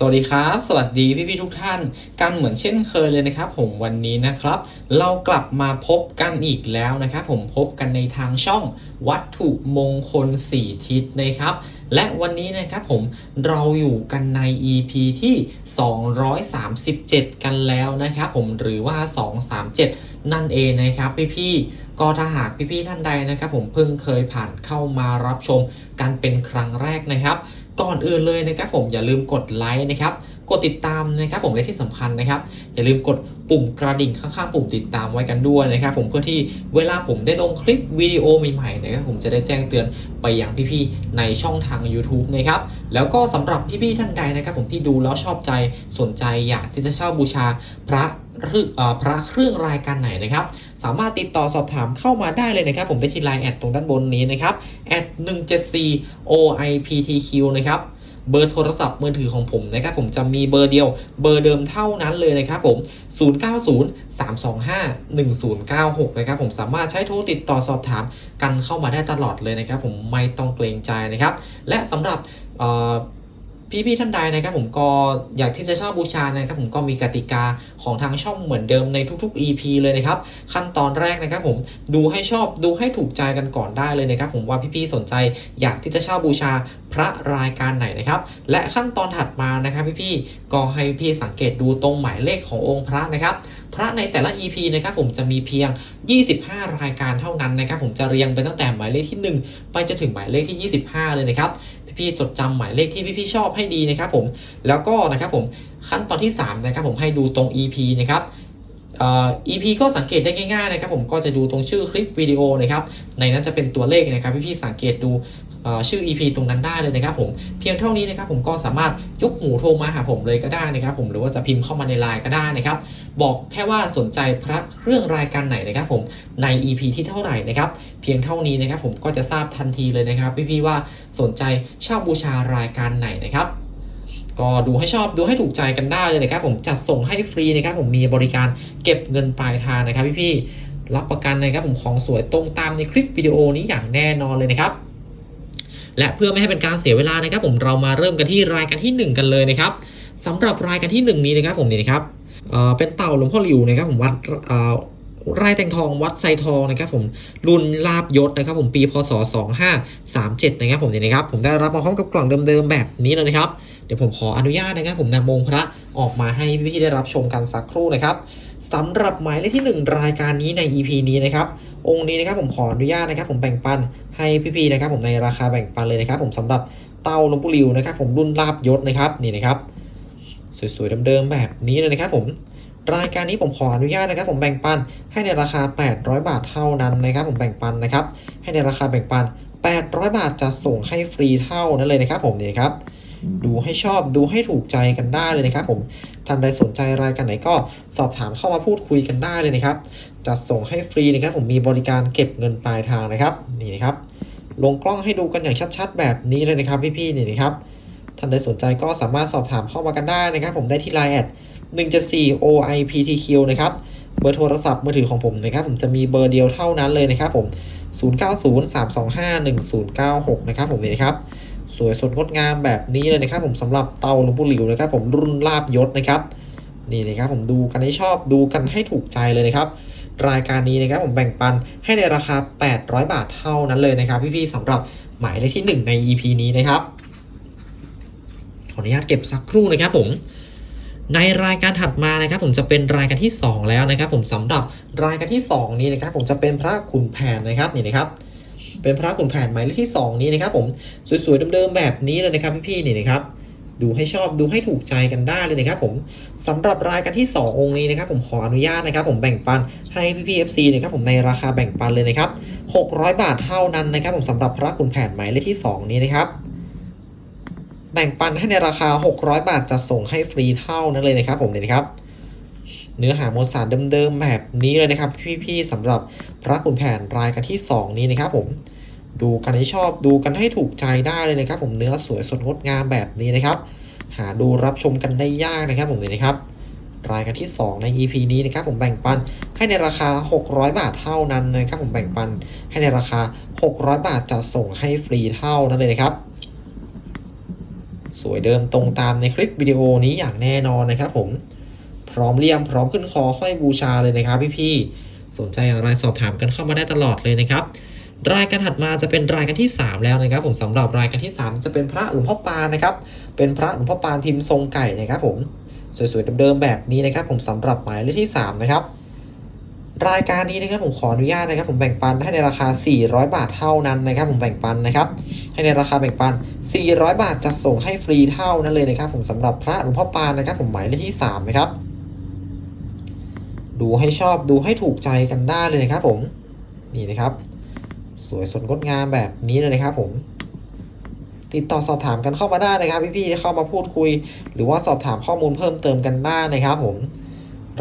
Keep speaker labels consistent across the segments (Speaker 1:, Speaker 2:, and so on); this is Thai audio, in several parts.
Speaker 1: สวัสดีครับ สวัสดีพี่ๆทุกท่านกันเหมือนเช่นเคยเลยนะครับ ผมวันนี้นะครับ เรากลับมาพบกันอีกแล้วนะครับ ผมพบกันในทางช่องวัตถุมงคล4ทิศนะครับ และวันนี้นะครับผมเราอยู่กันใน EP ที่ 237 กันแล้วนะครับ ผมหรือว่า 237นั่นเองนะครับพี่ๆก็ถ้าหากพี่ๆท่านใดนะครับผมเพิ่งเคยผ่านเข้ามารับชมกันเป็นครั้งแรกนะครับ ก่อนอื่นเลยนะครับผมอย่าลืมกดไลค์นะครับกดติดตามนะครับผมและที่สำคัญนะครับ อย่าลืมกดปุ่มกระดิ่งข้างๆปุ่มติดตามไว้กันด้วยนะครับ ผมเพื่อที่เวลาผมได้ลงคลิปวิดีโอใหม่ๆนะครับผมจะได้แจ้งเตือนไปยังพี่ๆในช่องทาง YouTube นะครับแล้วก็สำหรับพี่ๆท่านใดนะครับ ผมที่ดูแล้วชอบใจสนใจอยากที่จะเช่าบูชาพระ พระเครื่องรายการไหนนะครับ สามารถติดต่อสอบถามเข้ามาได้เลยนะครับ ผมได้ที่ไลน์แอดตรงด้านบนนี้นะครับแอด174 OIPTQ นะครับเบอร์โทรศัพท์มือถือของผมนะครับผมจะมีเบอร์เดียวเบอร์เดิมเท่านั้นเลยนะครับผม 0903251096 นะครับผมสามารถใช้โทรติดต่อสอบถามกันเข้ามาได้ตลอดเลยนะครับผมไม่ต้องเกรงใจนะครับ และสำหรับ พี่ๆท่านใดนะครับผมก็อยากที่จะเช่าบูชานะครับผมก็มีกติกาของทางช่องเหมือนเดิมในทุกๆ EP เลยนะครับขั้นตอนแรกนะครับผมดูให้ชอบดูให้ถูกใจกันก่อนได้เลยนะครับผมว่าพี่ๆสนใจอยากที่จะเช่าบูชาพระรายการไหนนะครับและขั้นตอนถัดมานะครับพี่ๆก็ให้พี่สังเกตดูตรงหมายเลขขององค์พระนะครับพระในแต่ละ EP นะครับผมจะมีเพียง 25 รายการเท่านั้นนะครับผมจะเรียงไปตั้งแต่หมายเลขที่ 1 ไปจนถึงหมายเลขที่ 25 เลยนะครับ พี่จดจำหมายเลขที่พี่ๆชอบให้ดีนะครับผมแล้วก็นะครับผมขั้นตอนที่3นะครับผมให้ดูตรง EP นะครับ อ่อ EP ก็สังเกตได้ง่ายๆนะครับผมก็จะดูตรงชื่อคลิปวิดีโอนะครับในนั้นจะเป็นตัวเลขนะครับพี่ๆสังเกตดูชื่อ EP ตรงนั้นได้เลยนะครับผมเพียงเท่านี้นะครับผมก็สามารถยกหูโทรมาหาผมเลยก็ได้นะครับผมหรือว่าจะพิมพ์เข้ามาในไลน์ก็ได้นะครับ บอกแค่ว่าสนใจพระเครื่องรายการไหนนะครับผมใน EP ที่เท่าไหร่นะครับเพียงเท่านี้นะครับผมก็จะทราบทันทีเลยนะครับ พี่ๆว่าสนใจเช่าบูชารายการไหนนะครับ ก็ดูให้ชอบดูให้ถูกใจกันได้เลยนะครับ ผมจัดส่งให้ฟรีนะครับผมมีบริการเก็บเงินปลายทางนะครับพี่ๆรับประกันนะครับผมของสวยตรงตามในคลิปวิดีโอนี้อย่างแน่นอนเลยนะครับ และเพื่อไม่ให้เป็นการเสียเวลานะครับ ผมเรามาเริ่มกันที่รายการที่ 1 กันเลยนะครับสำหรับรายการที่ 1 นี้นะครับผมนี่นะครับเเป็นเต่าหลวงพ่อหลิวนะครับผมวัดอ่อ ไร่แตงทองวัดไซทองนะครับผมรุ่นลาบยศนะครับผมปีพศ 2537 นะครับผมนี่นะครับผมได้รับมาพร้อมกับกล่องเดิมๆแบบนี้เลยนะครับ เดี๋ยวผมขออนุญาตนะครับผมนำองค์พระออกมาให้พี่ๆได้รับชมกันสักครู่นะครับสำหรับหมายเลขที่ 1 รายการนี้ใน EP นี้นะครับองค์นี้นะครับผมขออนุญาตนะครับ ผมแบ่งปันให้พี่ๆนะครับผมในราคาแบ่งปันเลยนะครับ ผมสำหรับเต้าลวงปู่หลิวนะครับ ผมรุ่นลาบยศนะครับนี่นะครับสวยๆเดิมๆแบบนี้เลยนะครับผม รายการนี้ผมขออนุญาตนะครับ ผมแบ่งปันให้ในราคา 800 บาทเท่านั้นนะครับ ผมแบ่งปันนะครับ ให้ในราคาแบ่งปัน 800 บาทจะส่งให้ฟรีเท่านั้นเลยนะครับ ผมนี่ครับดูให้ชอบดูให้ถูกใจกันได้เลยนะครับ ผมท่านใดสนใจรายการไหนก็สอบถามเข้ามาพูดคุยกันได้เลยนะครับจัดส่งให้ฟรีนะครับ ผมมีบริการเก็บเงินปลายทางนะครับนี่นะครับ ลงกล้องให้ดูกันอย่างชัด ๆ แบบนี้เลยนะครับพี่ๆนี่นะครับท่านใดสนใจก็สามารถสอบถามเข้ามากันได้นะครับ ผมได้ที่ Line แอด 174 OIPTQ นะครับ เบอร์โทรศัพท์มือถือของผมนะครับ ผมจะมีเบอร์เดียวเท่านั้นเลยนะครับผม 0903251096 นะครับผมนี่นะครับ สวยสดงดงามแบบนี้เลยนะครับ ผมสำหรับเตาหลวงปู่หลิวนะครับผมรุ่นลาบยศนะครับนี่นะครับผมดูกันให้ชอบดูกันให้ถูกใจเลยนะครับรายการนี้นะครับผมแบ่งปันให้ในราคา 800 บาทเท่านั้นเลยนะครับ พี่ๆสำหรับหมายเลขที่ 1 ใน EP นี้นะครับ ขออนุญาตเก็บสักครู่นะครับผม ในรายการถัดมานะครับผมจะเป็นรายการที่ 2 แล้วนะครับ ผมสำหรับรายการที่ 2 นี้นะครับผมจะเป็นพระขุนแผนนะครับนี่นะครับเป็นพระขุนแผนหมายเลขที่ 2 นี้นะครับผมสวยๆเดิมๆแบบนี้เลยนะครับพี่ๆนี่นะครับดูให้ชอบดูให้ถูกใจกันได้เลยนะครับผมสำหรับรายการที่ 2 องค์นี้นะครับ ผมขออนุญาตนะครับ ผมแบ่งปันให้พี่พีเอฟซีนะครับผมในราคาแบ่งปันเลยนะครับ600 บาทเท่านั้นนะครับ ผมสำหรับพระขุนแผนหมายเลขที่ 2 นี้นะครับ แบ่งปันให้ในราคา 600 บาทจะส่งให้ฟรีเท่านั้นเลยนะครับผมเนี่ยนะครับ เนื้อหามวลสารเดิมๆแบบนี้เลยนะครับ พี่ๆสำหรับพระขุนแผนรายการที่ 2 นี้นะครับผมดูกันให้ชอบดูกันให้ถูกใจได้เลยนะครับ ผมเนื้อสวยสดงดงามแบบนี้นะครับ หาดูรับชมกันได้ยากนะครับ ผมเลยนะครับ รายการที่ 2 ใน EP นี้นะครับ ผมแบ่งปันให้ในราคา 600 บาทเท่านั้นนะครับ ผมแบ่งปันให้ในราคา 600 บาทจะส่งให้ฟรีเท่านั้นเลยนะครับ สวยเดิมตรงตามในคลิปวิดีโอนี้อย่างแน่นอนนะครับผมพร้อมเลี่ยมพร้อมขึ้นคอห้อยบูชาเลยนะครับพี่ๆสนใจอย่างไรสอบถามกันเข้ามาได้ตลอดเลยนะครับ รายการถัดมาจะเป็นรายการที่ 3 แล้วนะครับ ผมสำหรับรายการที่ 3 จะเป็นพระหลวงพ่อปานนะครับ เป็นพระหลวงพ่อปานพิมพ์ทรงไก่นะครับ ผมสวยๆเดิมๆแบบนี้นะครับ ผมสำหรับหมายเลขที่3นะครับ รายการนี้นะครับผมขออนุญาตนะครับ ผมแบ่งปันให้ในราคา 400 บาทเท่านั้นนะครับ ผมแบ่งปันนะครับ ให้ในราคาแบ่งปัน 400 บาทจะส่งให้ฟรีเท่านั้นเลยนะครับ ผมสำหรับพระหลวงพ่อปานนะครับ ผมหมายเลขที่3นะครับดูให้ชอบดูให้ถูกใจกันได้เลยนะครับ ผมนี่นะครับ สวยสดงดงามแบบนี้เลยนะครับ ผมติดต่อสอบถามกันเข้ามาได้นะครับ พี่ๆเข้ามาพูดคุย หรือว่าสอบถามข้อมูลเพิ่มเติมกันได้นะครับ ผม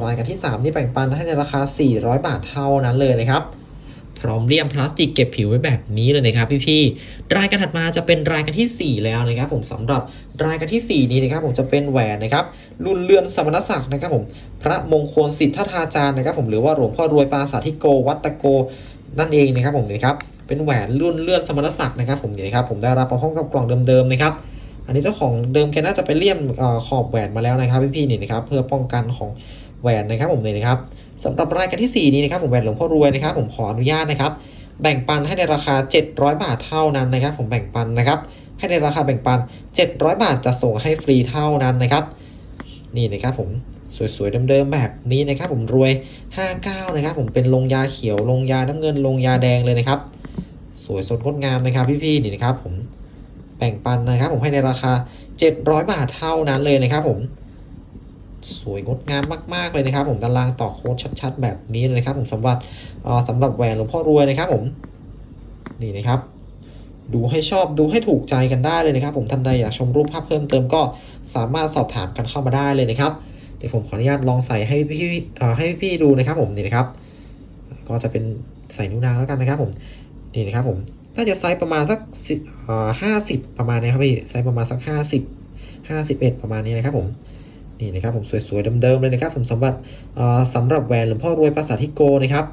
Speaker 1: รายการที่ 3 ที่แบ่งปันให้ในราคา 400 บาทเท่านั้นเลยนะครับ พร้อมเลี่ยมพลาสติกเก็บผิวไว้แบบนี้เลยนะครับพี่ๆรายการถัดมาจะเป็นรายการทีสี่4 แล้วนะครับ ผมสำหรับรายการทีสี่ 4 นี้นะครับ ผมจะเป็นแหวนนะครับรุ่นเรือนสมณศักดิ์นะครับผมพระมงคลสิทธาจารย์นะครับ ผมหรือว่าหลวงพ่อรวยปาสาธิโกวัตโกนั่นเองนะครับผมนี่ครับเป็นแหวนรุ่นเลื่อนสมณศักดิ์นะครับ ผมนี่นะครับผมได้รับมาพร้อมกับกล่องเดิมๆนะครับอันนี้เจ้าของเดิมแกน่าจะไปเลี่ยมเออขอบแหวนมาแล้วนะครับพี่ๆนี่นะครับเพื่อป้องกันของ แหวนนะครับผมนี่นะครับสำหรับรายการที่ 4 นี้นะครับผมแหวนหลวงพ่อรวยนะครับผมขออนุญาตนะครับแบ่งปันให้ในราคา 700 บาทเท่านั้นนะครับ ผมแบ่งปันนะครับให้ในราคาแบ่งปัน 700 บาทจะส่งให้ฟรีเท่านั้นนะครับ นี่นะครับผมสวยๆเดิมๆแบบนี้นะครับผมรวย 59 นะครับ ผมเป็นลงยาเขียวลงยาน้ำเงินลงยาแดงเลยนะครับ สวยสดงดงามนะครับพี่ๆนี่นะครับผมแบ่งปันนะครับ ผมให้ในราคา 700 บาทเท่านั้นเลยนะครับผม สวยงดงามมาก ๆ เลยนะครับ ผมตารางต่อโค้ดชัด ๆ แบบนี้เลยนะครับ ผมสำหรับสำหรับแหวนหลวงพ่อรวยนะครับ ผมนี่นะครับ ดูให้ชอบดูให้ถูกใจกันได้เลยนะครับ ผมท่านใดอยากชมรูปภาพเพิ่มเติมก็สามารถสอบถามกันเข้ามาได้เลยนะครับเดี๋ยวผมขออนุญาตลองใส่ให้พี่ให้พี่ดูนะครับ ผมนี่นะครับ ก็จะเป็นใส่นิ้วนางแล้วกันนะครับ ผมนี่นะครับ ผมน่าจะไซส์ประมาณสักห้าสิบประมาณนี้ครับพี่ไซส์ประมาณสักห้าสิบห้าสิบเอ็ดประมาณนี้นะครับผม นี่นะครับผมสวยๆเดิมๆเลยนะครับผมสำหรับสำหรับแหวนหลวงพ่อรวยปราสาทิโกนะครับ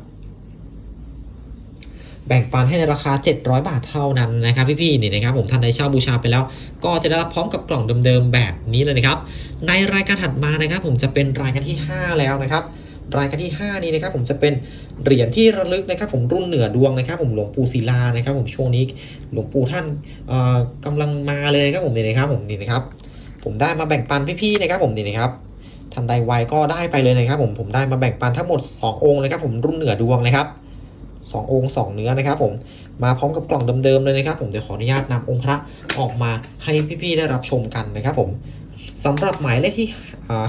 Speaker 1: แบ่งปันให้ในราคา 700 บาทเท่านั้นนะครับพี่ๆนี่นะครับผมท่านใดเช่าบูชาไปแล้ว ก็จะได้รับพร้อมกับกล่องเดิมๆแบบนี้เลยนะครับ ในรายการถัดมานะครับ ผมจะเป็นรายการที่ 5 แล้วนะครับรายการที่ 5 นี้นะครับผมจะเป็นเหรียญที่ระลึกนะครับ ผมรุ่นเหนือดวงนะครับ ผมหลวงปู่ศิลานะครับ ผมช่วงนี้หลวงปู่ท่านเอ่อกำลังมาเลยนะครับผมนี่นะครับผมนี่นะครับ ผมได้มาแบ่งปันพี่ๆนะครับผมนี่นะครับท่านใดไวก็ได้ไปเลยนะครับ ผมผมได้มาแบ่งปันทั้งหมด 2 องค์นะครับ ผมรุ่นเหนือดวงนะครับสององค์สองเนื้อนะครับ ผมมาพร้อมกับกล่องเดิมๆเลยนะครับ ผมเดี๋ยวขออนุญาตนำองค์พระออกมาให้พี่ๆได้รับชมกันนะครับ ผมสำหรับหมายเลขที่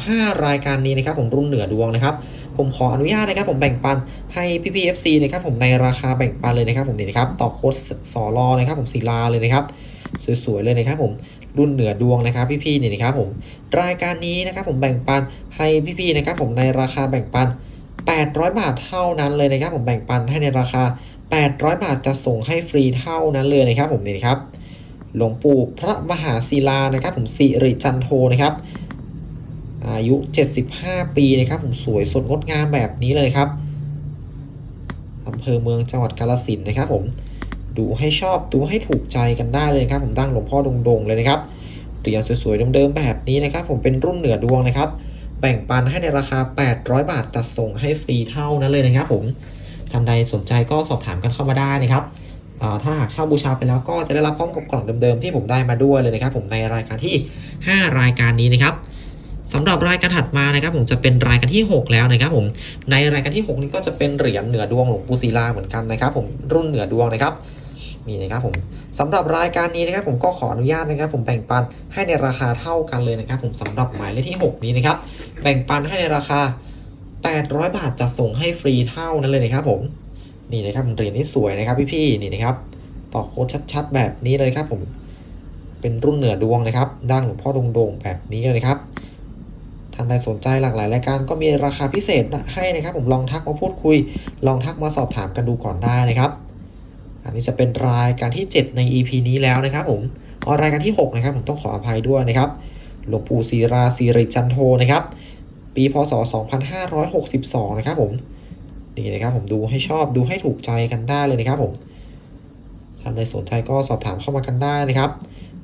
Speaker 1: ห้ารายการนี้นะครับ ผมรุ่นเหนือดวงนะครับ ผมขออนุญาตนะครับ ผมแบ่งปันให้พี่ๆ FC นะครับ ผมในราคาแบ่งปันเลยนะครับ ผมนี่นะครับต่อโค้ดสอรอนะครับ ผมศิลาเลยนะครับ สวยๆเลยนะครับ ผม รุ่นเหนือดวงนะครับพี่ๆนี่นะครับผมรายการนี้นะครับผมแบ่งปันให้พี่ๆนะครับผมในราคาแบ่งปัน 800 บาทเท่านั้นเลยนะครับผมแบ่งปันให้ในราคา 800 บาทจะส่งให้ฟรีเท่านั้นเลยนะครับผมนี่นะครับหลวงปู่พระมหาศิลานะครับผมสิริจันโทนะครับอายุ 75 ปีนะครับผมสวยสดงดงามแบบนี้เลยครับอำเภอเมืองจังหวัดกาฬสินนะครับผม ดูให้ชอบดูให้ถูกใจกันได้เลยนะครับผมตั้งหลวงพ่อดงๆเลยนะครับเหรียญสวยๆเดิมๆแบบนี้นะครับ ผมเป็นรุ่นเหนือดวงนะครับ แบ่งปันให้ในราคา 800 บาทจัดส่งให้ฟรีเท่านั้นเลยนะครับ ผมท่านใดสนใจก็สอบถามกันเข้ามาได้นะครับถ้าหากเช่าบูชาไปแล้วก็จะได้รับพร้อมกับกล่องเดิมๆที่ผมได้มาด้วยเลยนะครับ ผมในรายการที่ 5 รายการนี้นะครับสำหรับรายการถัดมานะครับ ผมจะเป็นรายการที่ 6 แล้วนะครับ ผมในรายการที่ 6 นี้ก็จะเป็นเหรียญเหนือดวงหลวงปู่ศิลาเหมือนกันนะครับ ผมรุ่นเหนือดวงนะครับ นี่นะครับผมสำหรับรายการนี้นะครับผมก็ขออนุญาตนะครับ ผมแบ่งปันให้ในราคาเท่ากันเลยนะครับ ผมสำหรับหมายเลขที่ 6 นี้นะครับ แบ่งปันให้ในราคา 800 บาทจะส่งให้ฟรีเท่านั้นเลยนะครับผมนี่นะครับเหรียญนี้สวยนะครับพี่ๆนี่นะครับต่อโค้ดชัดๆ แบบนี้เลยครับผมเป็นรุ่นเหนือดวงนะครับดังหลวงพ่อดงๆแบบนี้เลยนะครับท่านใดสนใจหลากหลายรายการก็มีราคาพิเศษให้นะครับ ผมลองทักมาพูดคุย ลองทักมาสอบถามกันดูก่อนได้นะครับ นนี้จะเป็นรายการที่ 7 ใน EP นี้แล้วนะครับผมอรายการที่ 6 นะครับ ผมต้องขออภัยด้วยนะครับ หลวงปู่ศิราศิริจันโทนะครับ ปีพศ 2562 นะครับผมนี่นะครับผมดูให้ชอบดูให้ถูกใจกันได้เลยนะครับผมท่านใดสนใจก็สอบถามเข้ามากันได้นะครับ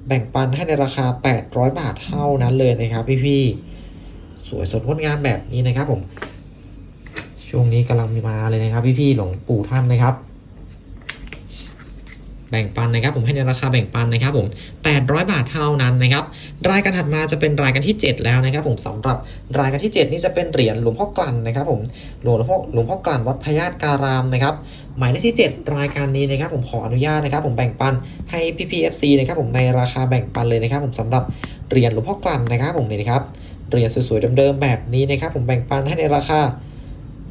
Speaker 1: แบ่งปันให้ในราคา 800 บาทเท่านั้นเลยนะครับพี่ๆสวยสดงดงามแบบนี้นะครับผมช่วงนี้กำลังมีมาเลยนะครับ พี่ๆหลวงปู่ท่านนะครับ แบ่งปันนะครับ ผมให้ในราคาแบ่งปันนะครับผม800 บาทเท่านั้นนะครับรายการถัดมาจะเป็นรายการที่ 7 แล้วนะครับ ผมสำหรับรายการที่ 7 นี่จะเป็นเหรียญหลวงพ่อกลั่นนะครับ ผมหลวงพ่อหลวงพ่อกลั่นวัดพญาตการามนะครับหมายเลขที่ 7 รายการนี้นะครับ ผมขออนุญาตนะครับ ผมแบ่งปันให้พี่พีเอฟซีนะครับ ผมในราคาแบ่งปันเลยนะครับ ผมสำหรับเหรียญหลวงพ่อกลั่นนะครับ ผมนี่นะครับเหรียญสวยๆเดิมๆแบบนี้นะครับ ผมแบ่งปันให้ในราคา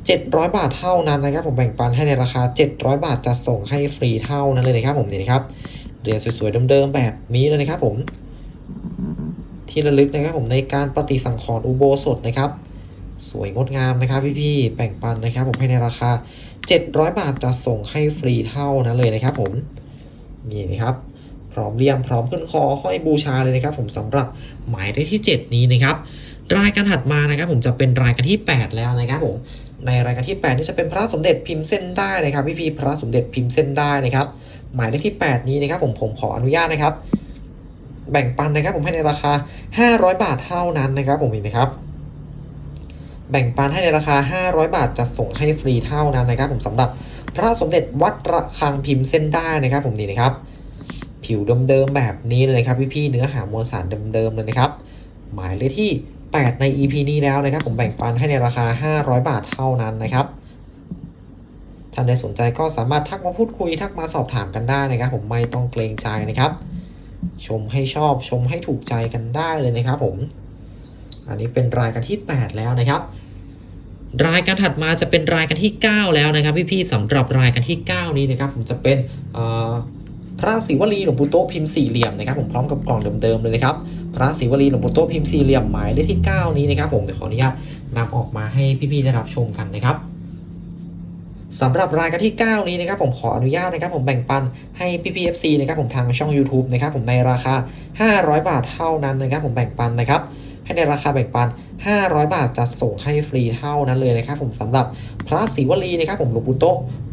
Speaker 1: 700 บาทเท่านั้นนะครับผมแบ่งปันให้ในราคา 700 บาทจะส่งให้ฟรีเท่านั้นเลยนะครับผมนี่นะครับเหรียญสวยๆเดิมๆแบบนี้เลยนะครับผมที่ระลึกนะครับผมในการปฏิสังขรณ์อุโบสถนะครับ สวยงดงามนะครับพี่ๆแบ่งปันนะครับ ผมให้ในราคา 700 บาทจะส่งให้ฟรีเท่านั้นเลยนะครับ ผมนี่นะครับพร้อมเรียมพร้อมขึ้นคอห้อยบูชาเลยนะครับ ผมสำหรับหมายเลขที่ 7 นี้นะครับ รายการถัดมานะครับ ผมจะเป็นรายการที่ 8 แล้วนะครับผม ในรายการที่ 8 นี่จะเป็นพระสมเด็จพิมพ์เส้นได้นะครับพี่ๆพระสมเด็จพิมพ์เส้นได้นะครับ หมายเลขที่ 8 นี้นะครับผมผมขออนุญาตนะครับ แบ่งปันนะครับผมให้ในราคา 500 บาทเท่านั้นนะครับ ผมเห็นไหมครับ แบ่งปันให้ในราคา 500 บาทจะส่งให้ฟรีเท่านั้นนะครับ ผมสำหรับพระสมเด็จวัดระฆังพิมพ์เส้นได้นะครับ ผมนี่นะครับ ผิวเดิมๆแบบนี้เลยครับพี่ๆเนื้อหามวลสารเดิมๆเลยนะครับ หมายเลขที่ 8 ใน EP นี้แล้วนะครับ ผมแบ่งปันให้ในราคา 500 บาทเท่านั้นนะครับท่านใดสนใจก็สามารถทักมาพูดคุยทักมาสอบถามกันได้นะครับ ผมไม่ต้องเกรงใจนะครับ ชมให้ชอบชมให้ถูกใจกันได้เลยนะครับ ผม อันนี้เป็นรายการที่ 8 แล้วนะครับรายการถัดมาจะเป็นรายการที่ 9 แล้วนะครับ พี่ๆสำหรับรายการที่ 9 นี้นะครับ ผมจะเป็นพระศิวลีหลวงปู่โตพิมพ์สี่เหลี่ยมนะครับ ผมพร้อมกับกล่องเดิมๆเลยนะครับ พระศิวลีหลวงปู่โตะพิมพ์สี่เหลี่ยมหมายเลขที่ 9 นี้นะครับผมเดี๋ยวขออนุญาตนำออกมาให้พี่ๆได้รับชมกันนะครับสำหรับรายการที่ 9 นี้นะครับผมขออนุญาตนะครับผมแบ่งปันให้พี่พีเอฟซีนะครับผมทางช่อง YouTube นะครับผมในราคา 500 บาทเท่านั้นนะครับผมแบ่งปันนะครับให้ในราคาแบ่งปัน 500 บาทจะส่งให้ฟรีเท่านั้นเลยนะครับผมสำหรับพระศิวลีนะครับผมหลวงปู่โต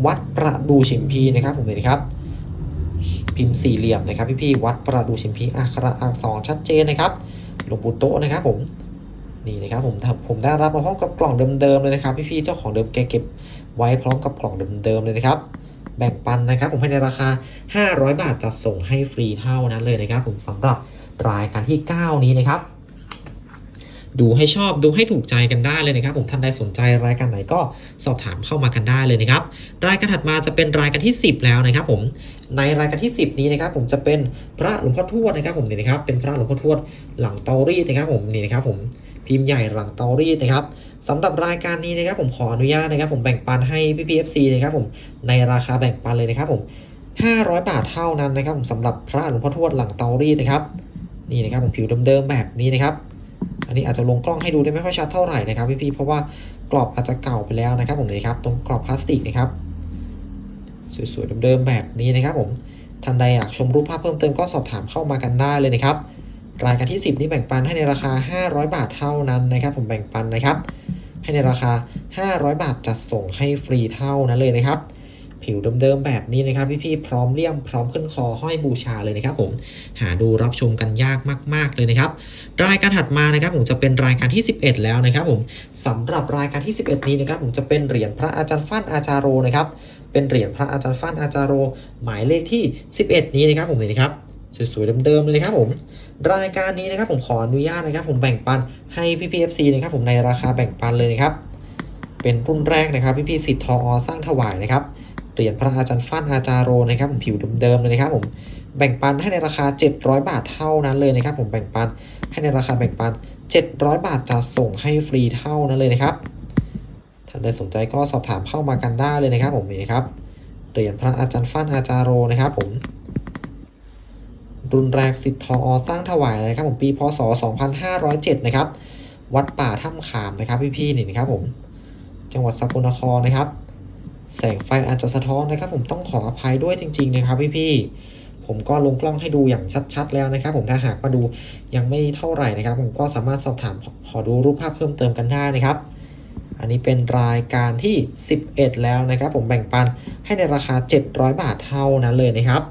Speaker 1: วัดประดูฉิมพีนะครับผมเลยนะครับ พิมพ์สี่เหลี่ยมนะครับพี่ๆวัดประดูชิมพีอักขระอักษรชัดเจนนะครับหลวงปู่โตนะครับผมนี่นะครับผมผมได้รับมาพร้อมกับกล่องเดิมๆเลยนะครับ พี่ๆเจ้าของเดิมแกเก็บไว้พร้อมกับกล่องเดิมๆเลยนะครับ แบ่งปันนะครับ ผมให้ในราคา 500 บาทจะส่งให้ฟรีเท่านั้นเลยนะครับ ผมสำหรับรายการที่ 9 นี้นะครับ ดูให้ชอบดูให้ถูกใจกันได้เลยนะครับ ผมท่านใดสนใจรายการไหนก็สอบถามเข้ามากันได้เลยนะครับ รายการถัดมาจะเป็นรายการที่ 10 แล้วนะครับ ผมในรายการที่ 10 นี้นะครับ ผมจะเป็นพระหลวงพ่อทวดนะครับ ผมนี่นะครับ เป็นพระหลวงพ่อทวดหลังเตารีดนะครับ ผมนี่นะครับ ผมพิมพ์ใหญ่หลังเตารีดนะครับสำหรับรายการนี้นะครับ ผมขออนุญาตนะครับ ผมแบ่งปันให้พี่พีเอฟซีนะครับ ผมในราคาแบ่งปันเลยนะครับ ผม 500 บาทเท่านั้นนะครับ ผมสำหรับพระหลวงพ่อทวดหลังเตารีดนะครับนี่นะครับผมผิวเดิมๆแบบนี้นะครับ อันนี้อาจจะลงกล้องให้ดูได้ไม่ค่อยชัดเท่าไหร่นะครับพี่ๆเพราะว่ากรอบอาจจะเก่าไปแล้วนะครับผมนี่ครับตรงกรอบพลาสติกนะครับสวยๆเดิมๆแบบนี้นะครับผมท่านใดอยากชมรูปภาพเพิ่มเติมก็สอบถามเข้ามากันได้เลยนะครับรายการที่ 10 นี้แบ่งปันให้ในราคา 500 บาทเท่านั้นนะครับ ผมแบ่งปันนะครับ ให้ในราคา 500 บาทจัดส่งให้ฟรีเท่านั้นเลยนะครับ ผิวเดิมๆแบบนี้นะครับ พี่ๆพร้อมเลี่ยมพร้อมขึ้นคอห้อยบูชาเลยนะครับผมหาดูรับชมกันยากมาก ๆเลยนะครับ รายการถัดมานะครับผมจะเป็นรายการที่ 11 แล้วนะครับผมสำหรับรายการที่ 11 นี้นะครับผมจะเป็นเหรียญพระอาจารย์ฟั่นอาจารโรนะครับเป็นเหรียญพระอาจารย์ฟั่นอาจารโร หมายเลขที่ 11 นี้นะครับผมเห็นนะครับสวยๆเดิมๆเลยนะครับผมรายการนี้นะครับผมขออนุญาตนะครับ ผมแบ่งปันให้พี่พีเอฟซีนะครับผมในราคาแบ่งปันเลยนะครับ เป็นรุ่นแรกนะครับพี่พีสิทธิ์ทออสร้างถวายนะครับ เหรียญพระอาจารย์ฟั่นอาจารโรนะครับผมผิวเดิมๆเลยนะครับผมแบ่งปันให้ในราคา 700 บาทเท่านั้นเลยนะครับ ผมแบ่งปันให้ในราคาแบ่งปัน 700 บาทจะส่งให้ฟรีเท่านั้นเลยนะครับท่านใดสนใจก็สอบถามเข้ามากันได้เลยนะครับ ผมนี่ครับเหรียญพระอาจารย์ฟั่นอาจารโรนะครับ ผมรุ่นแรกสิทธิทออสร้างถวายนะครับผมปีพศ 2507 นะครับ วัดป่าถ้ำขามนะครับพี่ๆนี่นะครับผม จังหวัดสกลนครนะครับ แสงไฟอาจจะสะท้อนนะครับ ผมต้องขออภัยด้วยจริง ๆ นะครับพี่ๆผมก็ลงกล้องให้ดูอย่างชัด ๆ แล้วนะครับ ผมถ้าหากมาดูยังไม่เท่าไหร่นะครับ ผมก็สามารถสอบถามขอดูรูปภาพเพิ่มเติมกันได้นะครับอันนี้เป็นรายการที่ 11 แล้วนะครับ ผมแบ่งปันให้ในราคา 700 บาทเท่านั้นเลยนะครับ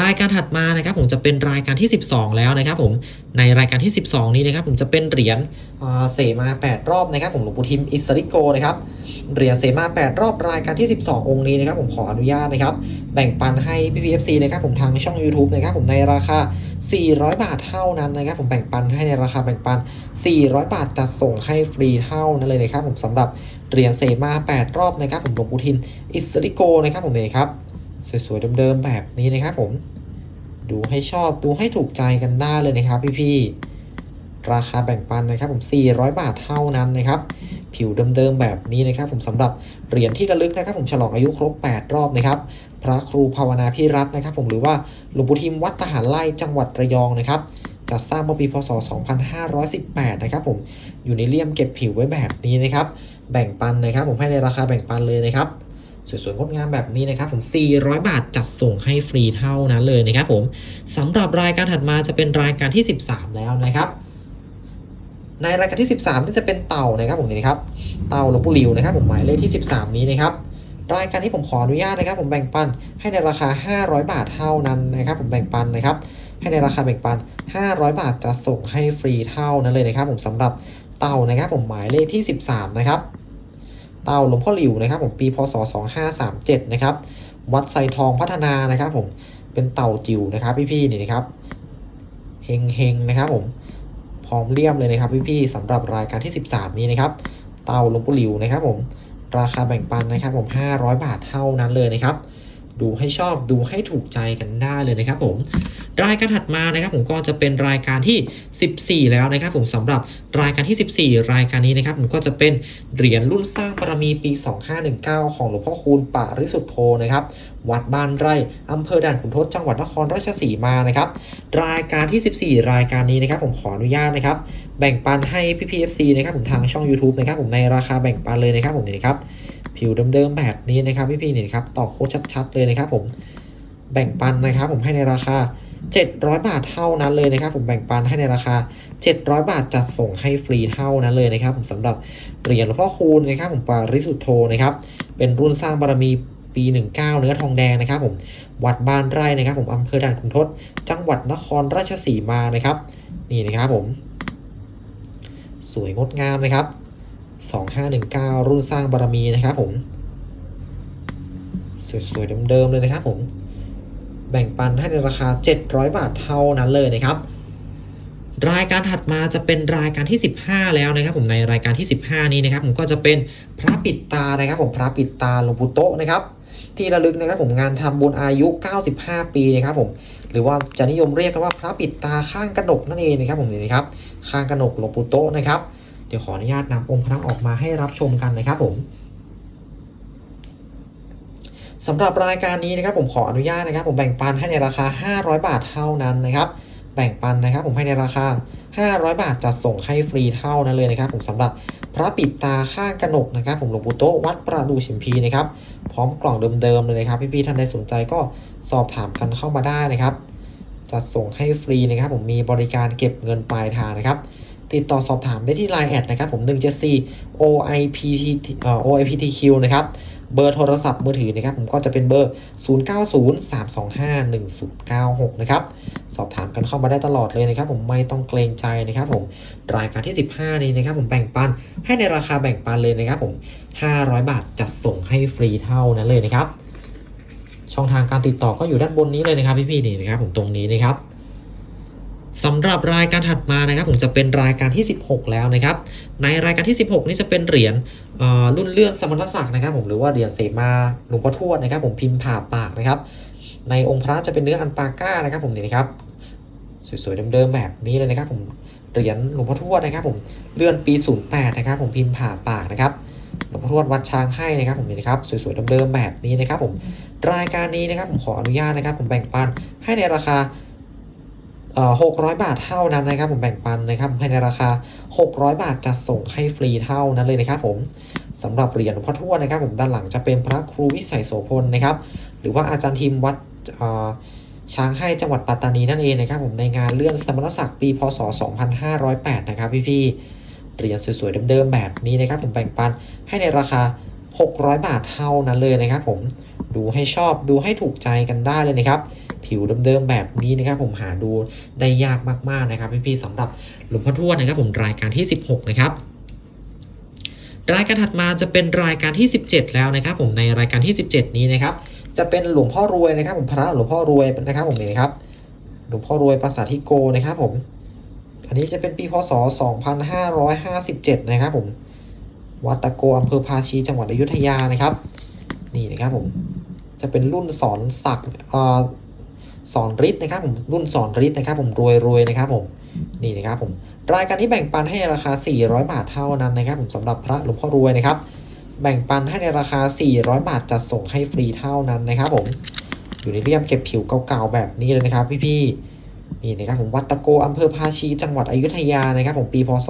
Speaker 1: รายการถัดมานะครับผมจะเป็นรายการที่ 12 แล้วนะครับผมในรายการที่ 12 นี้นะครับผมจะเป็นเหรียญเสมา 8 รอบนะครับผมหลวงปู่ทิมอิสริโกนะครับเหรียญเสมา 8 รอบรายการที่ 12 องค์นี้นะครับผมขออนุญาตนะครับแบ่งปันให้ PPFC นะครับผมทางช่อง YouTube นะครับผมในราคา 400 บาทเท่านั้นนะครับผมแบ่งปันให้ในราคาแบ่งปัน 400 บาทจัดส่งให้ฟรีเท่านั้นเลยนะครับผมสำหรับเหรียญเสมา 8 รอบนะครับผมหลวงปู่ทิมอิสริโกนะครับผมนี่ครับ สวยๆเดิมๆแบบนี้นะครับผมดูให้ชอบดูให้ถูกใจกันได้เลยนะครับพี่ๆราคาแบ่งปันนะครับผม 400 บาทเท่านั้นนะครับ ผิวเดิมๆแบบนี้นะครับ ผมสำหรับเหรียญที่ระลึกนะครับ ผมฉลองอายุครบ 8 รอบนะครับ พระครูภาวนาพิรัตน์นะครับ ผมหรือว่าหลวงปู่ทิมวัดทหารไล่จังหวัดระยองนะครับจัดสร้างเมื่อปีพศ 2518 นะครับผมอยู่ในเลี่ยมเก็บผิวไว้แบบนี้นะครับ แบ่งปันนะครับ ผมให้ในราคาแบ่งปันเลยนะครับ สวยๆงดงามแบบนี้นะครับผม 400 บาทจัดส่งให้ฟรีเท่านั้นเลยนะครับผมสำหรับรายการถัดมาจะเป็นรายการที่ 13 แล้วนะครับ ในรายการที่ 13ที่จะเป็นเต่านะครับผมนี่ครับ เต่าหลวงปุริวนะครับ ผมหมายเลขที่ 13 นี้นะครับ รายการนี้ผมขออนุญาตนะครับ ผมแบ่งปันให้ในราคา 500 บาทเท่านั้นนะครับ ผมแบ่งปันนะครับ ให้ในราคาแบ่งปัน 500 บาทจะส่งให้ฟรีเท่านั้นเลยนะครับ ผมสำหรับเต่านะครับ ผมหมายเลขที่ 13 นะครับ เต่าหลวงพ่อหลิวนะครับผมปีพศ 2537 นะครับวัดไซทองพัฒนานะครับผมเป็นเต่าจิ๋วนะครับพี่ๆนี่นะครับเฮงเฮงนะครับผมพร้อมเลี่ยมเลยนะครับพี่ๆสำหรับรายการที่ 13 นี้นะครับ เต่าหลวงปู่หลิวนะครับผมราคาแบ่งปันนะครับผม 500 บาทเท่านั้นเลยนะครับ ดูให้ชอบดูให้ถูกใจกันได้เลยนะครับผมรายการถัดมานะครับผมก็จะเป็นรายการที่ 14 แล้วนะครับผมสำหรับรายการที่ 14 รายการนี้นะครับผมก็จะเป็นเหรียญรุ่นสร้างบารมีปี 2519 ของหลวงพ่อคูณป่าริสุทธโธนะครับวัดบ้านไร่อำเภอด่านขุนทดจังหวัดนครราชสีมานะครับรายการที่ 14 รายการนี้นะครับผมขออนุญาตนะครับแบ่งปันให้พี่พีเอฟซีนะครับผมทางช่อง YouTube นะครับผมในราคาแบ่งปันเลยนะครับผมนี่ครับ ผิวเดิมๆแบบนี้นะครับพี่ๆนี่นะครับต่อโค้ดชัดๆเลยนะครับ ผมแบ่งปันนะครับ ผมให้ในราคา 700 บาทเท่านั้นเลยนะครับ ผมแบ่งปันให้ในราคา 700 บาทจัดส่งให้ฟรีเท่านั้นเลยนะครับ ผมสำหรับเหรียญหลวงพ่อคูณนะครับ ผมปาริสุทโธนะครับเป็นรุ่นสร้างบารมีปี 19 เนื้อทองแดงนะครับ ผมวัดบ้านไร่นะครับ ผมอำเภอด่านขุนทด จังหวัดนครราชสีมานะครับ นี่นะครับผม สวยงดงามนะครับ 2519 รุ่นสร้างบารมีนะครับผมสวยๆเดิมๆเลยนะครับผมแบ่งปันให้ในราคา 700 บาทเท่านั้นเลยนะครับ รายการถัดมาจะเป็นรายการที่ 15 แล้วนะครับ ผมในรายการที่ 15 นี้นะครับ ผมก็จะเป็นพระปิดตานะครับ ผมพระปิดตาหลวงปู่โตนะครับ ที่ระลึกนะครับ ผมงานทำบุญอายุ 95 ปีนะครับผมหรือว่าจะนิยมเรียกกันว่าพระปิดตาข้างกระดกนั่นเองนะครับ ผมนี่นะครับข้างกระดกหลวงปู่โตนะครับ ดี๋ยวขออนุญาตนำองค์พระออกมาให้รับชมกันนะครับผมสำหรับรายการนี้นะครับผมขออนุญาตนะครับ ผมแบ่งปันให้ในราคา 500 บาทเท่านั้นนะครับ แบ่งปันนะครับ ผมให้ในราคา 500 บาทจัดส่งให้ฟรีเท่านั้นเลยนะครับ ผมสำหรับพระปิดตาข้างกระหนกนะครับ ผมหลวงปู่โตวัดประดูชิมพีนะครับพร้อมกล่องเดิมๆเลยนะครับ พี่ๆท่านใดสนใจก็สอบถามกันเข้ามาได้นะครับจัดส่งให้ฟรีนะครับ ผมมีบริการเก็บเงินปลายทางนะครับ ติดต่อสอบถามได้ที่ Line แอดนะครับผม174 OIPT เอ่อ OIPTQ นะครับเบอร์โทรศัพท์มือถือนะครับผมก็จะเป็นเบอร์ 0903251096 นะครับ สอบถามกันเข้ามาได้ตลอดเลยนะครับ ผมไม่ต้องเกรงใจนะครับผมรายการที่ 15 นี้นะครับผมแบ่งปันให้ในราคาแบ่งปันเลยนะครับผม 500 บาทจัดส่งให้ฟรีเท่านั้นเลยนะครับ ช่องทางการติดต่อก็อยู่ด้านบนนี้เลยนะครับพี่ๆนี่นะครับผมตรงนี้นะครับ สำหรับรายการถัดมานะครับผมจะเป็นรายการที่ 16 แล้วนะครับ ในรายการที่ 16 นี่จะเป็นเหรียญอ่อรุ่นเลื่อนสมณศักดิ์นะครับ ผมหรือว่าเหรียญเสมาหลวงพ่อทวดนะครับ ผมพิมพ์ผ่าปากนะครับ ในองค์พระจะเป็นเนื้ออันปาก้านะครับ ผมนี่นะครับสวยๆเดิมๆแบบนี้เลยนะครับ ผมเหรียญหลวงพ่อทวดนะครับ ผมเลื่อนปี 08 นะครับ ผมพิมพ์ผ่าปากนะครับหลวงพ่อทวดวัดช้างให้นะครับ ผมนี่นะครับสวยๆเดิมๆแบบนี้นะครับ ผมรายการนี้นะครับ ผมขออนุญาตนะครับ ผมแบ่งปันให้ในราคา เอ่อ600บาทเท่านั้นนะครับผมแบ่งปันนะครับให้ในราคา 600 บาทจัดส่งให้ฟรีเท่านั้นเลยนะครับผมสำหรับเหรียญพ่อทวดนะครับ ผมด้านหลังจะเป็นพระครูวิสัยโสพลนะครับ หรือว่าอาจารย์ทีมวัดช้างให้จังหวัดปัตตานีนั่นเองนะครับ ผมในงานเลื่อนสมณศักดิ์ปีพศ 2508 นะครับพี่ๆเหรียญสวยๆเดิมๆแบบนี้นะครับ ผมแบ่งปันให้ในราคา 600 บาทเท่านั้นเลยนะครับผมดูให้ชอบดูให้ถูกใจกันได้เลยนะครับ ผิวเดิมๆแบบนี้นะครับ ผมหาดูได้ยากมากๆนะครับพี่ๆสำหรับหลวงพ่อทวดนะครับ ผมรายการที่ 16 นะครับรายการถัดมาจะเป็นรายการที่ 17 แล้วนะครับ ผมในรายการที่ 17 นี้นะครับ จะเป็นหลวงพ่อรวยนะครับ ผมพระหลวงพ่อรวยนะครับผมนี่ครับหลวงพ่อรวยภาษาทิโกนะครับ ผม อันนี้จะเป็นปีพศ 2557 นะครับ ผม วัดตะโกอำเภอภาชีจังหวัดอยุธยานะครับ นี่นะครับผมจะเป็นรุ่นสอนศักดิ์อ่อสอนฤทธิ์นะครับผมรุ่นสอนฤทธิ์นะครับ ผมรวยรวยนะครับผมนี่นะครับผมรายการที่แบ่งปันให้ในราคา 400 บาทเท่านั้นนะครับ ผมสำหรับพระหลวงพ่อรวยนะครับ แบ่งปันให้ในราคา 400 บาทจัดส่งให้ฟรีเท่านั้นนะครับ ผมอยู่ในเรียมเก็บผิวเก่าๆแบบนี้เลยนะครับ พี่ๆนี่นะครับผมวัดตะโกอำเภอภาชี จังหวัดอยุธยานะครับ ผมปีพศ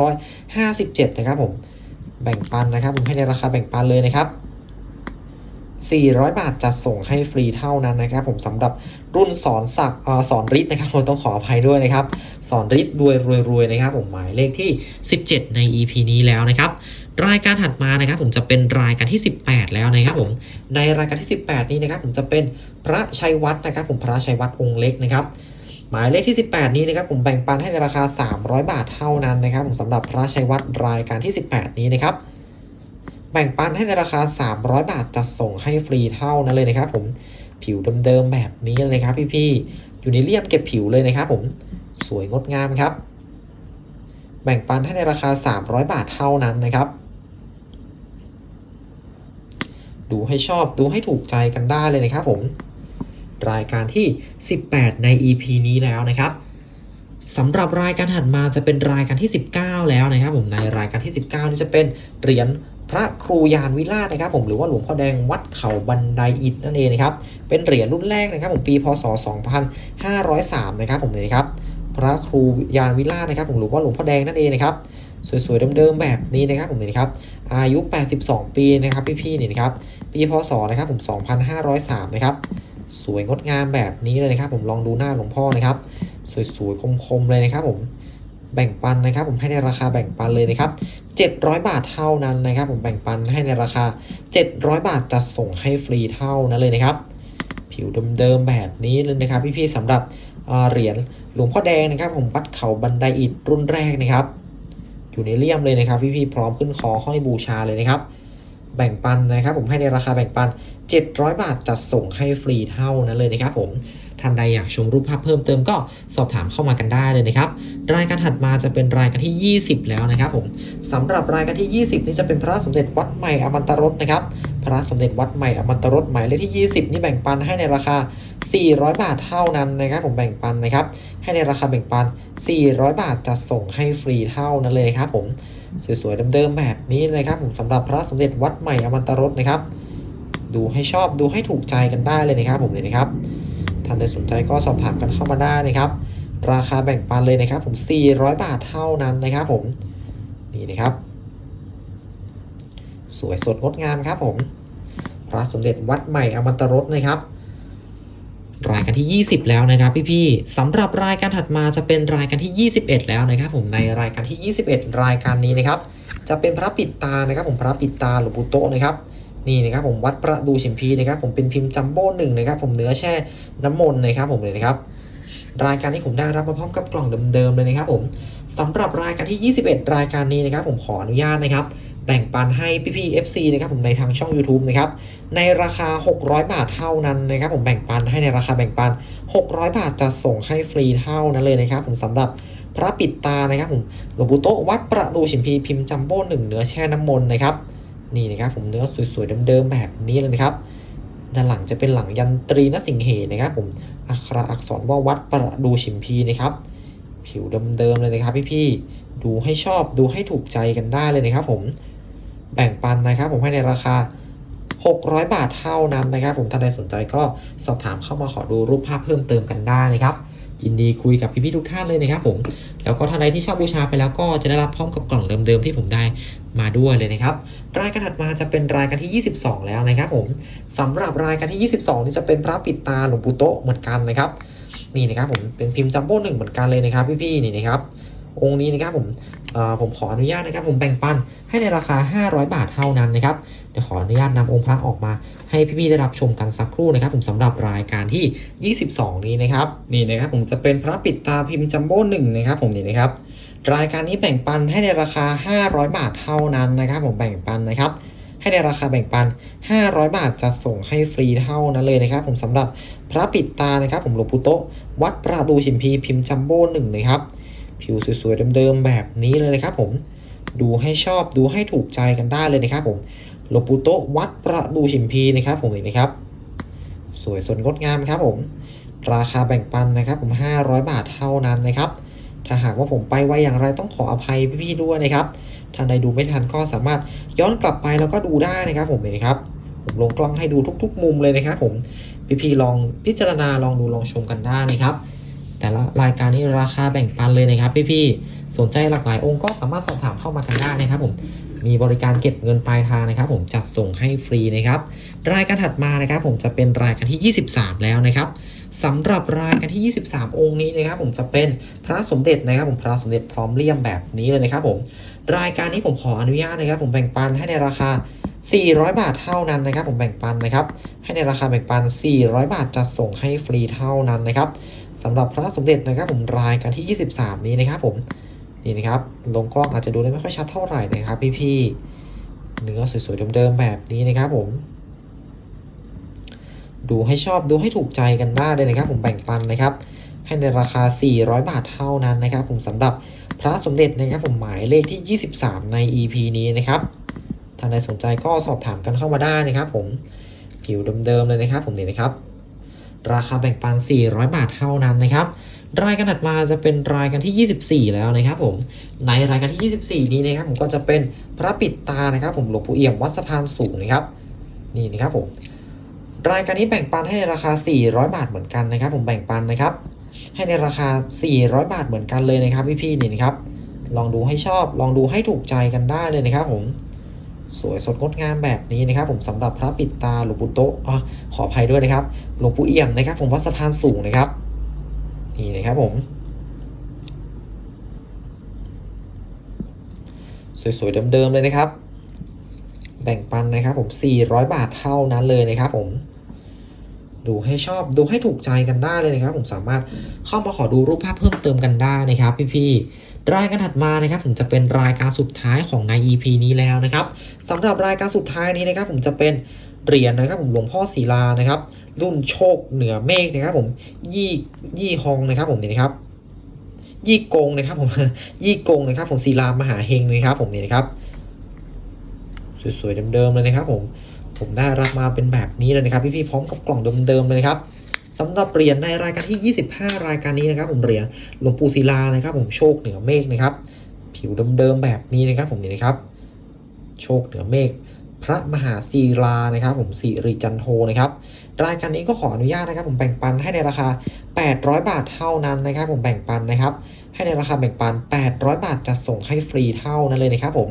Speaker 1: 2557 นะครับผม แบ่งปันนะครับ ผมให้ในราคาแบ่งปันเลยนะครับ 400 บาทจัดส่งให้ฟรีเท่านั้นนะครับ ผมสำหรับรุ่นสอนศักสอนฤทธิ์นะครับผมต้องขออภัยด้วยนะครับ สอนฤทธิ์รวยรวยรวยนะครับ ผมหมายเลขที่ 17 ใน EP นี้แล้วนะครับ รายการถัดมานะครับ ผมจะเป็นรายการที่ 18 แล้วนะครับ ผมในรายการที่ 18 นี้นะครับ ผมจะเป็นพระชัยวัฒน์นะครับ ผมพระชัยวัฒน์องค์เล็กนะครับ หมายเลขที่ 18 นี้นะครับผมแบ่งปันให้ในราคา 300 บาทเท่านั้นนะครับผมสำหรับพระชัยวัฒน์รายการที่ 18 นี้นะครับแบ่งปันให้ในราคา 300 บาทจัดส่งให้ฟรีเท่านั้นเลยนะครับผมผิวเดิมๆแบบนี้เลยครับพี่ๆอยู่ในเรียบเก็บผิวเลยนะครับผมสวยงดงามครับ แบ่งปันให้ในราคา 300 บาทเท่านั้นนะครับ ดูให้ชอบดูให้ถูกใจกันได้เลยนะครับผม รายการที่ 18 ใน EP นี้แล้วนะครับสำหรับรายการถัดมาจะเป็นรายการที่ 19 แล้วนะครับ ผมในรายการที่ 19 นี่จะเป็นเหรียญพระครูยานวิราชนะครับ ผมหรือว่าหลวงพ่อแดงวัดเขาบันไดอิฐนั่นเองนะครับ เป็นเหรียญรุ่นแรกนะครับ ผมปีพศ 2503 นะครับ ผมเลยนะครับ พระครูยานวิราชนะครับ ผมหรือว่าหลวงพ่อแดงนั่นเองนะครับสวยๆเดิมๆแบบนี้นะครับผมนี่นะครับ อายุ 82 ปีนะครับพี่ๆนี่นะครับ ปีพศนะครับผม 2503 นะครับ สวยงดงามแบบนี้เลยนะครับ ผมลองดูหน้าหลวงพ่อนะครับ สวยๆคมๆเลยนะครับ ผมแบ่งปันนะครับ ผมให้ในราคาแบ่งปันเลยนะครับ 700 บาทเท่านั้นนะครับ ผมแบ่งปันให้ในราคา 700 บาทจะส่งให้ฟรีเท่านั้นเลยนะครับ ผิวเดิมๆแบบนี้เลยนะครับ พี่ๆสำหรับเอ่อเหรียญหลวงพ่อแดงนะครับ ผมวัดเขาบันไดอิฐรุ่นแรกนะครับ อยู่ในเลี่ยมเลยนะครับ พี่ๆพร้อมขึ้นคอห้อยบูชาเลยนะครับ แบ่งปันนะครับผมให้ในราคาแบ่งปัน 700 บาทจัดส่งให้ฟรีเท่านั้นเลยนะครับผมท่านใดอยากชมรูปภาพเพิ่มเติมก็สอบถามเข้ามากันได้เลยนะครับ รายการถัดมาจะเป็นรายการที่ 20 แล้วนะครับผมสำหรับรายการที่ 20 นี่จะเป็นพระสมเด็จวัดใหม่อมันตรสนะครับ พระสมเด็จวัดใหม่อมันตรสหมายเลขที่ 20 นี่แบ่งปันให้ในราคา 400 บาทเท่านั้นนะครับ ผมแบ่งปันนะครับ ให้ในราคาแบ่งปัน 400 บาทจะส่งให้ฟรีเท่านั้นเลยครับผม สวยๆเดิมๆแบบนี้เลยครับผมสำหรับพระสมเด็จวัดใหม่อมันตรสนะครับ ดูให้ชอบดูให้ถูกใจกันได้เลยนะครับ ผมเลยนะครับท่านใดสนใจก็สอบถามกันเข้ามาได้นะครับ ราคาแบ่งปันเลยนะครับ ผม 400 บาทเท่านั้นนะครับ ผมนี่นะครับ สวยสดงดงามครับผมพระสมเด็จวัดใหม่อมตรสนะครับ รายการที่ 20 แล้วนะครับพี่ๆสำหรับรายการถัดมาจะเป็นรายการที่ 21 แล้วนะครับ ผมในรายการที่ 21 รายการนี้นะครับ จะเป็นพระปิดตานะครับ ผมพระปิดตาหลวงปู่โตนะครับนี่นะครับผมวัดประดูชิมพีนะครับ ผมเป็นพิมพ์จัมโบ้หนึ่งนะครับ ผมเนื้อแช่น้ำมนต์นะครับ ผมเลยนะครับ รายการที่ผมได้รับมาพร้อมกับกล่องเดิมๆเลยนะครับ ผมสำหรับรายการที่ 21 รายการนี้นะครับ ผมขออนุญาตนะครับ แบ่งปันให้พี่ๆ FC นะครับผมในทางช่อง YouTube นะครับในราคา 600 บาทเท่านั้นนะครับผมแบ่งปันให้ในราคาแบ่งปัน 600 บาทจะส่งให้ฟรีเท่านั้นเลยนะครับผมสำหรับพระปิดตานะครับผมหลวงปู่โตวัดประดูชิมพีพิมพ์จัมโบ้หนึ่งเนื้อแช่น้ำมนต์นะครับนี่นะครับผมเนื้อสวยๆเดิมๆแบบนี้เลยนะครับด้านหลังจะเป็นหลังยันตรีนสิงเหนะครับผมอักขระอักษรว่าวัดประดูชิมพีนะครับผิวเดิมๆเลยนะครับพี่ๆดูให้ชอบดูให้ถูกใจกันได้เลยนะครับผม แบ่งปันนะครับผมให้ในราคา 600 บาทเท่านั้นนะครับ ผมท่านใดสนใจก็สอบถามเข้ามาขอดูรูปภาพเพิ่มเติมกันได้นะครับยินดีคุยกับพี่ๆทุกท่านเลยนะครับผม แล้วก็ท่านใดที่ชอบบูชาไปแล้วก็จะได้รับพร้อมกับกล่องเดิมๆที่ผมได้มาด้วยเลยนะครับ รายการถัดมาจะเป็นรายการที่ 22 แล้วนะครับผมสำหรับรายการที่ 22 นี่จะเป็นพระปิดตาหลวงปู่โตเหมือนกันนะครับ นี่นะครับผมเป็นพิมพ์จัมโบ้หนึ่งเหมือนกันเลยนะครับ พี่ๆนี่นะครับ องค์นี้นะครับผมผมขออนุญาตนะครับผมแบ่งปันให้ในราคา 500 บาทเท่านั้นนะครับเดี๋ยวขออนุญาตนำองค์พระออกมา ให้พี่ๆได้รับชมกันสักครู่นะครับ ผมสำหรับรายการที่ 22 นี้นะครับนี่นะครับผมจะเป็นพระปิดตาพิมพ์จัมโบ้หนึ่งนะครับผมนี่นะครับรายการนี้แบ่งปันให้ในราคา 500 บาทเท่านั้นนะครับผมแบ่งปันนะครับให้ในราคาแบ่งปัน 500 บาทจะส่งให้ฟรีเท่านั้นเลยนะครับ ผมสำหรับพระปิดตานะครับ ผมหลวงปู่โตวัดประดูชิมพีพิมพ์จัมโบ้หนึ่งนะครับ ผิวสวยๆเดิมๆแบบนี้เลยนะครับผมดูให้ชอบดูให้ถูกใจกันได้เลยนะครับผมหลปูโตวัดประดูชิมพีนะครับผมนี่นะครับ สวยสดงดงามครับผม ราคาแบ่งปันนะครับ ผม 500 บาทเท่านั้นนะครับ ถ้าหากว่าผมไปไวอย่างไรต้องขออภัยพี่ๆด้วยนะครับท่านใดดูไม่ทันก็สามารถย้อนกลับไปแล้วก็ดูได้นะครับ ผมนี่นะครับ ผมลงกล้องให้ดูทุก ๆ มุมเลยนะครับ ผมพี่ๆลองพิจารณาลองดูลองชมกันได้นะครับ แต่ละรายการนี้ราคาแบ่งปันเลยนะครับพี่ๆสนใจหลากหลายองค์ก็สามารถสอบถามเข้ามากันได้นะครับผมมีบริการเก็บเงินปลายทางนะครับ ผมจัดส่งให้ฟรีนะครับรายการถัดมานะครับ ผมจะเป็นรายการที่ 23 แล้วนะครับสำหรับรายการที่ 23 องค์นี้นะครับ ผมจะเป็นพระสมเด็จนะครับ ผมพระสมเด็จพร้อมเลี่ยมแบบนี้เลยนะครับ ผมรายการนี้ผมขออนุญาตนะครับ ผมแบ่งปันให้ในราคา 400 บาทเท่านั้นนะครับ ผมแบ่งปันนะครับ ให้ในราคาแบ่งปัน 400 บาทจะส่งให้ฟรีเท่านั้นนะครับสำหรับพระสมเด็จนะครับ ผมรายการที่ 23 นี้นะครับ ผมนี่นะครับลงกล้องอาจจะดูได้ไม่ค่อยชัดเท่าไหร่นะครับ พี่ๆเนื้อสวยๆเดิมๆแบบนี้นะครับ ผม ดูให้ชอบดูให้ถูกใจกันได้เลยนะครับ ผมแบ่งปันนะครับ ให้ในราคา 400 บาทเท่านั้นนะครับ ผมสำหรับพระสมเด็จนะครับ ผมหมายเลขที่ 23 ใน EP นี้นะครับ ท่านใดสนใจก็สอบถามกันเข้ามาได้นะครับผมผิวเดิมๆเลยนะครับ ผมนี่นะครับ ราคาแบ่งปัน 400 บาทเท่านั้นนะครับ รายการถัดมาจะเป็นรายการที่ 24 แล้วนะครับ ผม ในรายการที่ 24 นี้นะครับ ผมก็จะเป็นพระปิดตานะครับ ผมหลวงปู่เอี่ยมวัดสะพานสูงนะครับ นี่นะครับผม รายการนี้แบ่งปันให้ในราคา 400 บาทเหมือนกันนะครับ ผมแบ่งปันนะครับ ให้ในราคา 400 บาทเหมือนกันเลยนะครับพี่ๆนี่นะครับ ลองดูให้ชอบ ลองดูให้ถูกใจกันได้เลยนะครับ ผม สวยสดงดงามแบบนี้นะครับ ผมสำหรับพระปิดตาหลวงปู่โตะอ๋อขออภัยด้วยนะครับหลวงปู่เอี่ยมนะครับ ผมวัดสะพานสูงนะครับนี่นะครับผม สวยๆเดิมๆเลยนะครับ แบ่งปันนะครับ ผม 400 บาทเท่านั้นเลยนะครับผม ดูให้ชอบดูให้ถูกใจกันได้เลยนะครับ ผมสามารถเข้ามาขอดูรูปภาพเพิ่มเติมกันได้นะครับ พี่ๆรายการถัดมานะครับผมจะเป็นรายการสุดท้ายของใน EP นี้แล้วนะครับสำหรับรายการสุดท้ายนี้นะครับ ผมจะเป็นเหรียญนะครับ ผมหลวงพ่อศิลานะครับ รุ่นโชคเหนือเมฆนะครับ ผมยี่ยี่ฮองนะครับ ผมนี่นะครับยี่กงนะครับ ผมยี่กงนะครับ ผมศิลามหาเฮงนะครับ ผมนี่นะครับสวยๆเดิมๆเลยนะครับ ผม ผมได้รับมาเป็นแบบนี้เลยนะครับ พี่ๆพร้อมกับกล่องเดิมๆเลยนะครับสำหรับเหรียญในรายการที่ 25 รายการนี้นะครับ ผมเหรียญหลวงปู่ศิลานะครับ ผมโชคเหนือเมฆนะครับ ผิวเดิมๆแบบนี้นะครับ ผมนี่นะครับ โชคเหนือเมฆพระมหาศิลานะครับ ผมสิริจันโทนะครับรายการนี้ก็ขออนุญาตนะครับ ผมแบ่งปันให้ในราคา 800 บาทเท่านั้นนะครับ ผมแบ่งปันนะครับ ให้ในราคาแบ่งปัน 800 บาทจะส่งให้ฟรีเท่านั้นเลยนะครับ ผม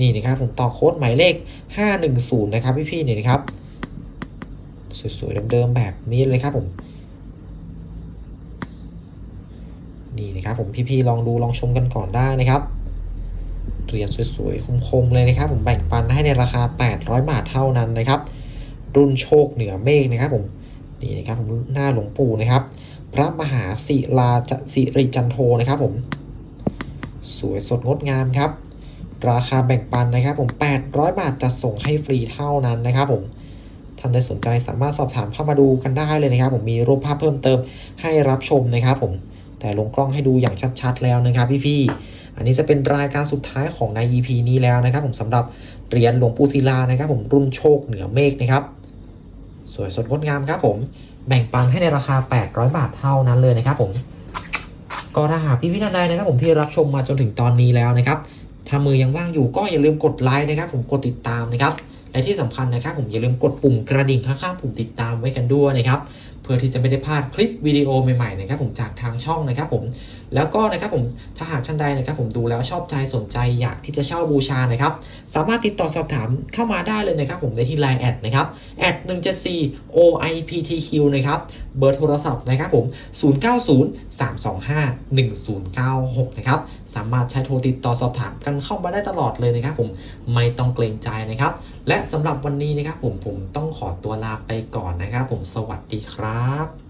Speaker 1: นี่นะครับผมต่อโค้ดหมายเลข 510 นะครับพี่ๆนี่นะครับ สวยๆเดิมๆแบบนี้เลยครับผมนี่นะครับผมพี่ๆลองดูลองชมกันก่อนได้นะครับเหรียญสวยๆคมๆเลยนะครับ ผมแบ่งปันให้ในราคา 800 บาทเท่านั้นนะครับ รุ่นโชคเหนือเมฆนะครับผมนี่นะครับผมหน้าหลวงปู่นะครับ พระมหาศิลาจสิริจันโทนะครับผม สวยสดงดงามครับ ราคาแบ่งปันนะครับ ผม 800 บาทจะส่งให้ฟรีเท่านั้นนะครับผมท่านใดสนใจสามารถสอบถามเข้ามาดูกันได้เลยนะครับ ผมมีรูปภาพเพิ่มเติมให้รับชมนะครับผมแต่ลงกล้องให้ดูอย่างชัดๆแล้วนะครับพี่ๆอันนี้จะเป็นรายการสุดท้ายของใน EP นี้แล้วนะครับ ผมสำหรับเหรียญหลวงปู่ศิลานะครับ ผมรุ่นโชคเหนือเมฆนะครับ สวยสดงดงามครับผมแบ่งปันให้ในราคา 800 บาทเท่านั้นเลยนะครับ ผมก็ถ้าหากพี่พี่ท่านใดนะครับ ผมที่รับชมมาจนถึงตอนนี้แล้วนะครับ ถ้ามือยังว่างอยู่ก็อย่าลืมกดไลค์นะครับ ผมกดติดตามนะครับ และที่สำคัญนะครับ ผมอย่าลืมกดปุ่มกระดิ่งข้างๆปุ่มติดตามไว้กันด้วยนะครับเพื่อที่จะไม่ได้พลาดคลิปวิดีโอใหม่ๆนะครับผมจากทางช่องนะครับผมแล้วก็นะครับผมถ้าหากท่านใดนะครับผมดูแล้วชอบใจสนใจอยากที่จะเช่าบูชานะครับสามารถติดต่อสอบถามเข้ามาได้เลยนะครับผมในที่ Line แอดนะครับแอด174 OIPTQ นะครับเบอร์โทรศัพท์นะครับผม 0903251096 นะครับสามารถใช้โทรติดต่อสอบถามกันเข้ามาได้ตลอดเลยนะครับผมไม่ต้องเกรงใจนะครับ และสำหรับวันนี้นะครับผมผมต้องขอตัวลาไปก่อนนะครับผมสวัสดีครับครับ